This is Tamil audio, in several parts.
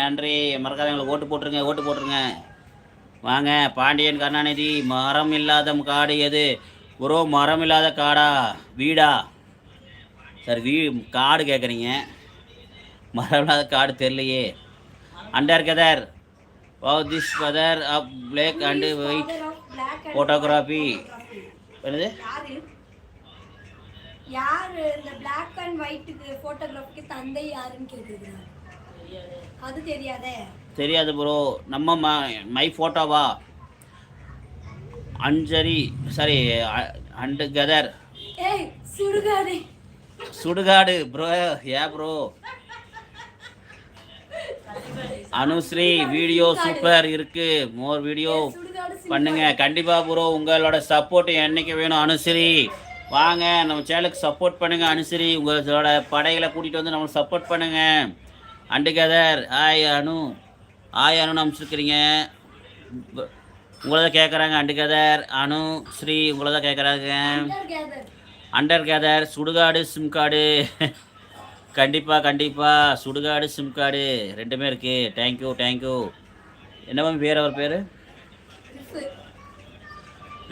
நன்றி. மறக்காதவங்களுக்கு ஓட்டு போட்டுருங்க ஓட்டு போட்டுருங்க. வாங்க பாண்டியன் கருணாநிதி மரம் இல்லாத காடு எது? ப்ரோ மரம் இல்லாத காடா? வீடா? சார் வீ காடு கேட்குறீங்க மரம் இல்லாத காடு தெரியலையே. அண்டர் கதர் வாவ் திஸ் கதர் of black and white photography என்னது? யார்? இந்த பிளாக் அண்ட் ஒயிட்டுக்கு ஃபோட்டோகிராஃபிக்கு தந்தை யாருன்னு கேக்குது அது தெரியாதே. தெரியாது ப்ரோ நம்ம ம மை ஃபோட்டோவா அஞ்சரி சாரி அண்டு கதர் சுடுகாடு. சுடுகாடு ப்ரோ ஏ ப்ரோ அனுஸ்ரீ வீடியோ சூப்பர் இருக்கு. மோர் வீடியோ பண்ணுங்க. கண்டிப்பா ப்ரோ உங்களோட சப்போர்ட் என்னைக்கு வேணும் அனுசரி வாங்க நம்ம சேனலுக்கு சப்போர்ட் பண்ணுங்க அனுசரி உங்களோட படைகளை கூட்டிட்டு வந்து நம்மளுக்கு சப்போர்ட் பண்ணுங்க. அண்டு கதர் ஆய் அனு ஆய் அனு அமைச்சிருக்கிறீங்க. உங்களை தான் கேட்குறாங்க அண்டுகெதர் அனு ஸ்ரீ உங்களை தான் கேட்குறாங்க அண்டர் கேதர் சுடுகாடு சிம் கார்டு. கண்டிப்பாக கண்டிப்பாக சுடுகாடு சிம் கார்டு. ரெண்டுமே இருக்குது தேங்க்யூ தேங்க்யூ என்ன மேம் பேர் அவர் பேர்?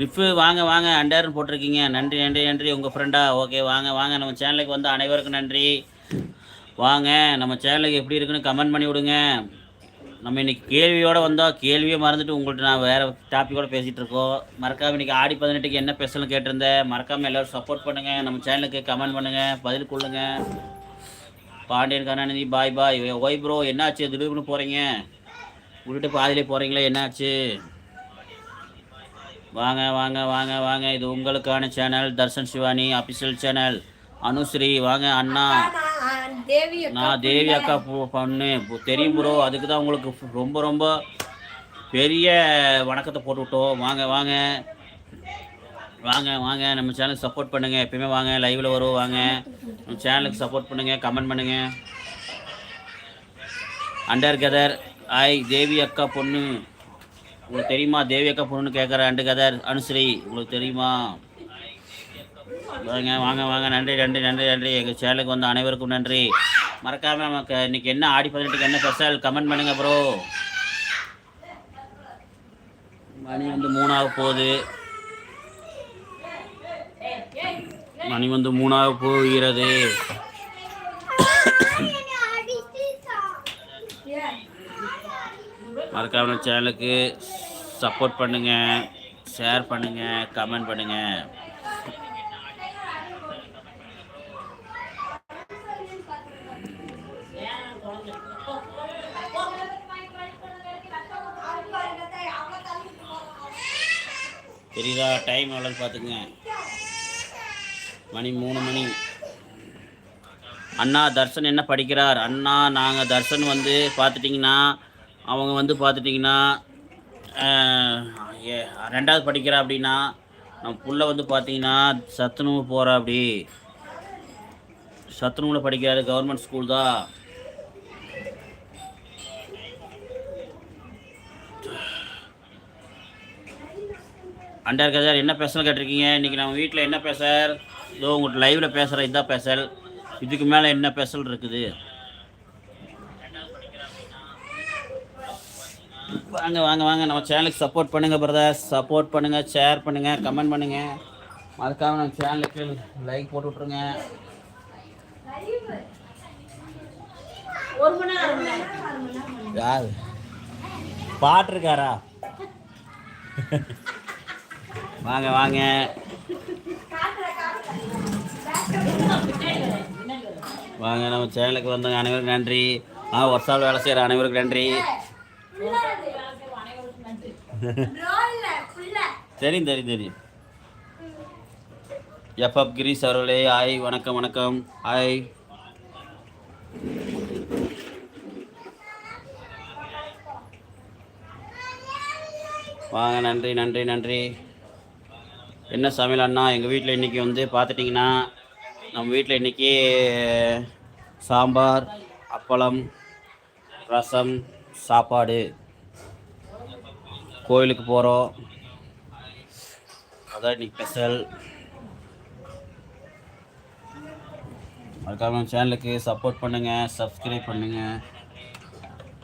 ரிஃபு. வாங்க வாங்க. அண்டர்னு போட்டிருக்கீங்க. நன்றி நன்றி நன்றி. உங்கள் ஃப்ரெண்டா ஓகே வாங்க வாங்க. நம்ம சேனலுக்கு வந்து அனைவருக்கும் நன்றி. வாங்க நம்ம சேனலுக்கு எப்படி இருக்குன்னு கமெண்ட் பண்ணி விடுங்க. நம்ம இன்னைக்கு கேள்வியோடு வந்தோம். கேள்வியை மறந்துட்டு உங்கள்கிட்ட நான் வேறு டாப்பிக்கோடு பேசிகிட்டு இருக்கோம். மறக்காமல் இன்றைக்கி ஆடி பதினெட்டுக்கு என்ன ஸ்பெஷல்னு கேட்டிருந்தேன் மறக்காமல் எல்லோரும் சப்போர்ட் பண்ணுங்கள் நம்ம சேனலுக்கு கமெண்ட் பண்ணுங்கள் பதில் கொள்ளுங்க. Pandian Karunanidhi bye bye why bro என்னாச்சு? திடீர்னு போகிறீங்க விட்டுட்டு பாதியிலே போகிறீங்களே என்னாச்சு? வாங்க வாங்க வாங்க வாங்க. இது உங்களுக்கான channel Darshan Shivani official channel Anushree வாங்க அண்ணா. நான் தேவி அக்கா பொண்ணு. தெரியும் ப்ரோ அதுக்கு தான் உங்களுக்கு ரொம்ப ரொம்ப பெரிய வணக்கத்தை போட்டு விட்டோம் வாங்க வாங்க. வாங்க வாங்க. நம்ம சேனலுக்கு சப்போர்ட் பண்ணுங்க. எப்பயுமே வாங்க. லைவ்ல வரும் வாங்க. நம்ம சேனலுக்கு சப்போர்ட் பண்ணுங்க. கமெண்ட் பண்ணுங்க. அண்டர் கதர் ஐ தேவி அக்கா பொண்ணு. உங்களுக்கு தெரியுமா? தேவி அக்கா பொண்ணுன்னு கேட்குற அண்டு கதர் அனுஸ்ரீ உங்களுக்கு தெரியுமா? வாங்க வாங்க வாங்க. நன்றி நன்றி நன்றி நன்றி. எங்கள் சேனலுக்கு வந்த அனைவருக்கும் நன்றி. மறக்காம நமக்கு இன்னைக்கு என்ன ஆடி பதினெட்டுக்கு என்ன ஸ்பெஷல் கமெண்ட் பண்ணுங்க ப்ரோ மணி வந்து மூணாக போகுது. மணி வந்து மூணாக போகிறது. மறக்காமல் மறக்காம சேனலுக்கு சப்போர்ட் பண்ணுங்க ஷேர் பண்ணுங்க கமெண்ட் பண்ணுங்க. தெரியுதா? டைம் எவ்வளோன்னு பார்த்துக்குங்க. மணி மூணு மணி. அண்ணா தர்ஷன் என்ன படிக்கிறார்? அண்ணா நாங்கள் தர்ஷன் வந்து பார்த்துட்டிங்கன்னா அவங்க வந்து பார்த்துட்டிங்கன்னா ரெண்டாவது படிக்கிறா அப்படின்னா நம்ம புள்ள வந்து பார்த்தீங்கன்னா சத்துணவு போகிறா அப்படி. சத்துணவில் படிக்கிறாரு கவர்மெண்ட் ஸ்கூல் தான். அண்டர் கதர் என்ன பேசணும் கேட்டிருக்கீங்க? இன்றைக்கி நம்ம வீட்டில் என்ன பேசல்? இதோ உங்கள்கிட்ட லைவில் பேசுகிற இதான் பேசல். இதுக்கு மேலே என்ன பேசல் இருக்குது? வாங்க வாங்க வாங்க. நம்ம சேனலுக்கு சப்போர்ட் பண்ணுங்கள் பிரதர் சப்போர்ட் பண்ணுங்கள் ஷேர் பண்ணுங்கள் கமெண்ட் பண்ணுங்கள் மறக்காம நம்ம சேனலுக்கு லைக் போட்டு விட்ருங்க. யார்? பாட்டு இருக்காரா வாங்க வாங்க. வாங்க நம்ம சேனலுக்கு வந்தவங்க அனைவருக்கும் நன்றி. ஆ ஒர்க்ஷாப் வேலை செய்கிற அனைவருக்கும் நன்றி. சரி தெரியும் தெரியும். தெரியும் கிரீஸ் அவர்களே ஹாய் வணக்கம் வணக்கம். ஹாய் வாங்க நன்றி நன்றி நன்றி. என்ன சமையல் அண்ணா எங்கள் வீட்டில் இன்றைக்கி வந்து பார்த்துட்டிங்கன்னா நம்ம வீட்டில் இன்றைக்கி சாம்பார் அப்பளம் ரசம் சாப்பாடு. கோயிலுக்கு போகிறோம் அதான் இன்னைக்கு ஸ்பெஷல். மறக்காம சேனலுக்கு சப்போர்ட் பண்ணுங்கள் சப்ஸ்கிரைப் பண்ணுங்கள்